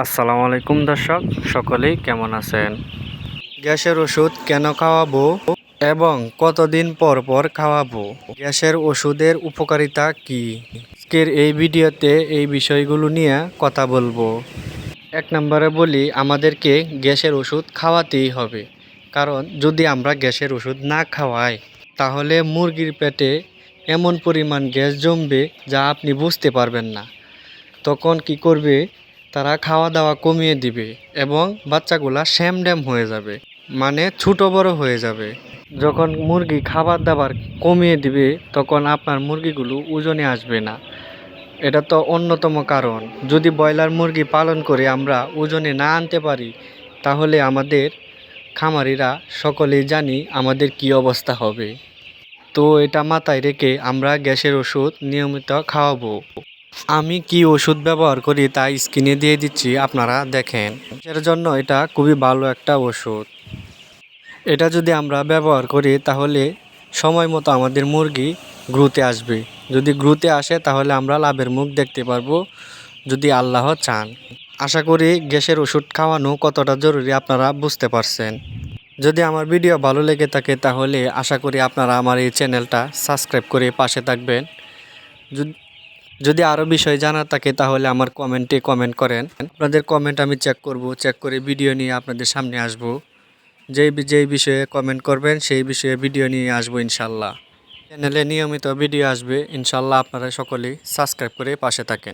আসসালামু আলাইকুম দর্শক, সকলেই কেমন আছেন? গ্যাসের ওষুধ কেন খাওয়াবো এবং কতদিন পর পর খাওয়াবো? গ্যাসের ওষুধের উপকারিতা কি? আজকের এই ভিডিওতে এই বিষয়গুলো নিয়ে কথা বলব। এক নম্বরে বলি, আমাদেরকে গ্যাসের ওষুধ খাওয়াতেই হবে। কারণ যদি আমরা গ্যাসের ওষুধ না খাওয়াই, তাহলে মুরগির পেটে এমন পরিমাণ গ্যাস জমবে যা আপনি বুঝতে পারবেন না। তখন কি করবে? তারা খাওয়া দাওয়া কমিয়ে দিবে এবং বাচ্চাগুলা শ্যাম ড্যাম হয়ে যাবে মানে ছোটো বড় হয়ে যাবে। যখন মুরগি খাবার দাবার কমিয়ে দিবে, তখন আপনার মুরগিগুলো ওজনে আসবে না। এটা তো অন্যতম কারণ। যদি ব্রয়লার মুরগি পালন করে আমরা ওজনে না আনতে পারি, তাহলে আমাদের খামারিরা সকলেই জানি আমাদের কি অবস্থা হবে। তো এটা মাথায় রেখে আমরা গ্যাসের ওষুধ নিয়মিত খাওয়াবো। আমি কি ওষুধ ব্যবহার করি তা স্ক্রিনে দিয়ে দিচ্ছি, আপনারা দেখেন। এর জন্য এটা খুবই ভালো একটা ওষুধ। এটা যদি আমরা ব্যবহার করি, তাহলে সময় মতো আমাদের মুরগি গ্রুতে আসবে। যদি গ্রুতে আসে, তাহলে আমরা লাভের মুখ দেখতে পারব, যদি আল্লাহ চান। আশা করি গ্যাসের ওষুধ খাওয়ানো কতটা জরুরি, আপনারা বুঝতে পারছেন। যদি আমার ভিডিও ভালো লেগে থাকে, তাহলে আশা করি আপনারা আমার এই চ্যানেলটা সাবস্ক্রাইব করে পাশে থাকবেন। যদি- যদি আরও বিষয় জানার থাকে, তাহলে আমার কমেন্টে কমেন্ট করেন। আপনাদের কমেন্ট আমি চেক করব চেক করে ভিডিও নিয়ে আপনাদের সামনে আসব। যেই যেই বিষয়ে কমেন্ট করবেন, সেই বিষয়ে ভিডিও নিয়ে আসব ইনশাল্লাহ। চ্যানেলে নিয়মিত ভিডিও আসবে, ইনশাল্লাহ আপনারা সকলেই সাবস্ক্রাইব করে পাশে থাকেন।